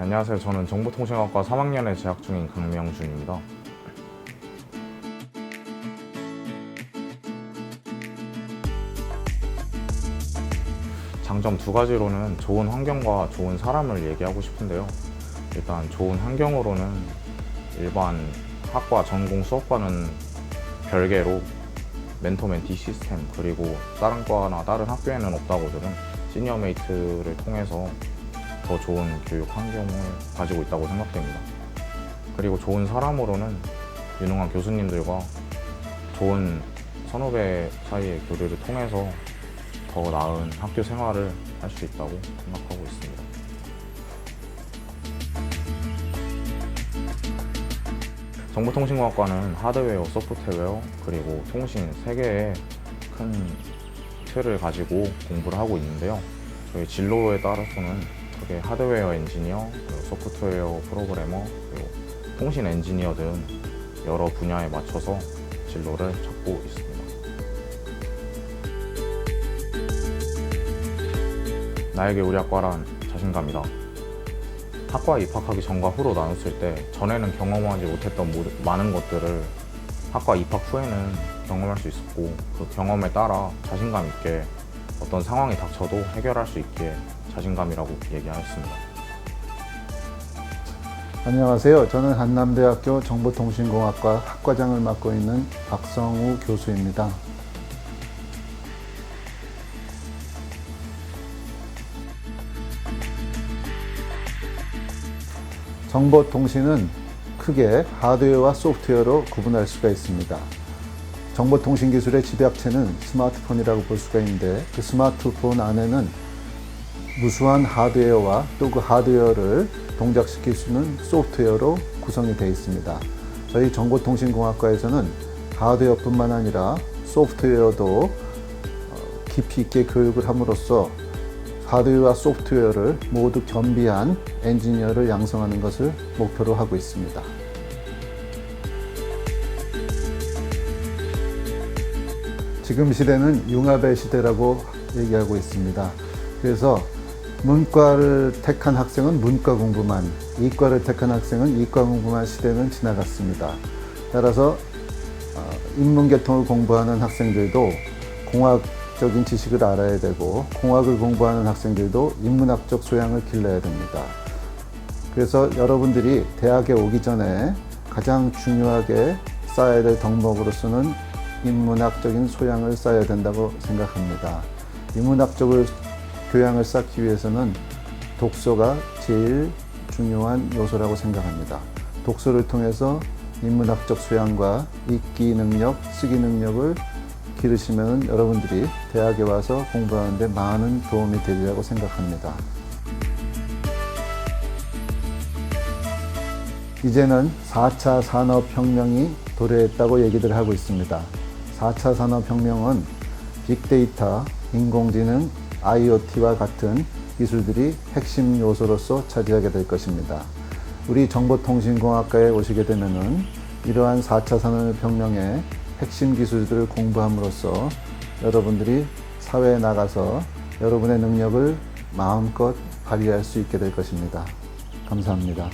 안녕하세요. 저는 정보통신학과 3학년에 재학 중인 강명준입니다. 장점 두 가지로는 좋은 환경과 좋은 사람을 얘기하고 싶은데요. 일단 좋은 환경으로는 일반 학과 전공 수업과는 별개로 멘토 멘티 시스템 그리고 다른 과나 다른 학교에는 없다고 들은 시니어 메이트를 통해서 더 좋은 교육 환경을 가지고 있다고 생각됩니다. 그리고 좋은 사람으로는 유능한 교수님들과 좋은 선후배 사이의 교류를 통해서 더 나은 학교 생활을 할 수 있다고 생각하고 있습니다. 정보통신공학과는 하드웨어, 소프트웨어, 그리고 통신 세 개의 큰 틀을 가지고 공부를 하고 있는데요. 저희 진로에 따라서는 크게 하드웨어 엔지니어, 그리고 소프트웨어 프로그래머, 통신 엔지니어 등 여러 분야에 맞춰서 진로를 찾고 있습니다. 나에게 우리 학과란 자신감이다. 학과에 입학하기 전과 후로 나눴을 때 전에는 경험하지 못했던 많은 것들을 학과 입학 후에는 경험할 수 있었고 그 경험에 따라 자신감 있게 어떤 상황이 닥쳐도 해결할 수 있게 자신감이라고 얘기하였습니다. 안녕하세요. 저는 한남대학교 정보통신공학과 학과장을 맡고 있는 박성우 교수입니다. 정보통신은 크게 하드웨어와 소프트웨어로 구분할 수가 있습니다. 정보통신 기술의 집약체는 스마트폰이라고 볼 수가 있는데 그 스마트폰 안에는 무수한 하드웨어와 또 그 하드웨어를 동작시킬 수 있는 소프트웨어로 구성이 되어 있습니다. 저희 정보통신공학과에서는 하드웨어뿐만 아니라 소프트웨어도 어, 깊이 있게 교육을 함으로써 하드웨어와 소프트웨어를 모두 겸비한 엔지니어를 양성하는 것을 목표로 하고 있습니다. 지금 시대는 융합의 시대라고 얘기하고 있습니다. 그래서 문과를 택한 학생은 문과 공부만, 이과를 택한 학생은 이과 공부만 시대는 지나갔습니다. 따라서 어, 인문계통을 공부하는 학생들도 공학적인 지식을 알아야 되고 공학을 공부하는 학생들도 인문학적 소양을 길러야 됩니다. 그래서 여러분들이 대학에 오기 전에 가장 중요하게 쌓아야 될 덕목으로서는 인문학적인 소양을 쌓아야 된다고 생각합니다. 인문학적을 교양을 쌓기 위해서는 독서가 제일 중요한 요소라고 생각합니다. 독서를 통해서 인문학적 소양과 읽기 능력, 쓰기 능력을 기르시면 여러분들이 대학에 와서 공부하는데 많은 도움이 되리라고 생각합니다. 이제는 4차 산업혁명이 도래했다고 얘기들 하고 있습니다. 4차 산업혁명은 빅데이터, 인공지능, IoT와 같은 기술들이 핵심 요소로서 차지하게 될 것입니다. 우리 정보통신공학과에 오시게 되면은 이러한 4차 산업혁명의 핵심 기술들을 공부함으로써 여러분들이 사회에 나가서 여러분의 능력을 마음껏 발휘할 수 있게 될 것입니다. 감사합니다.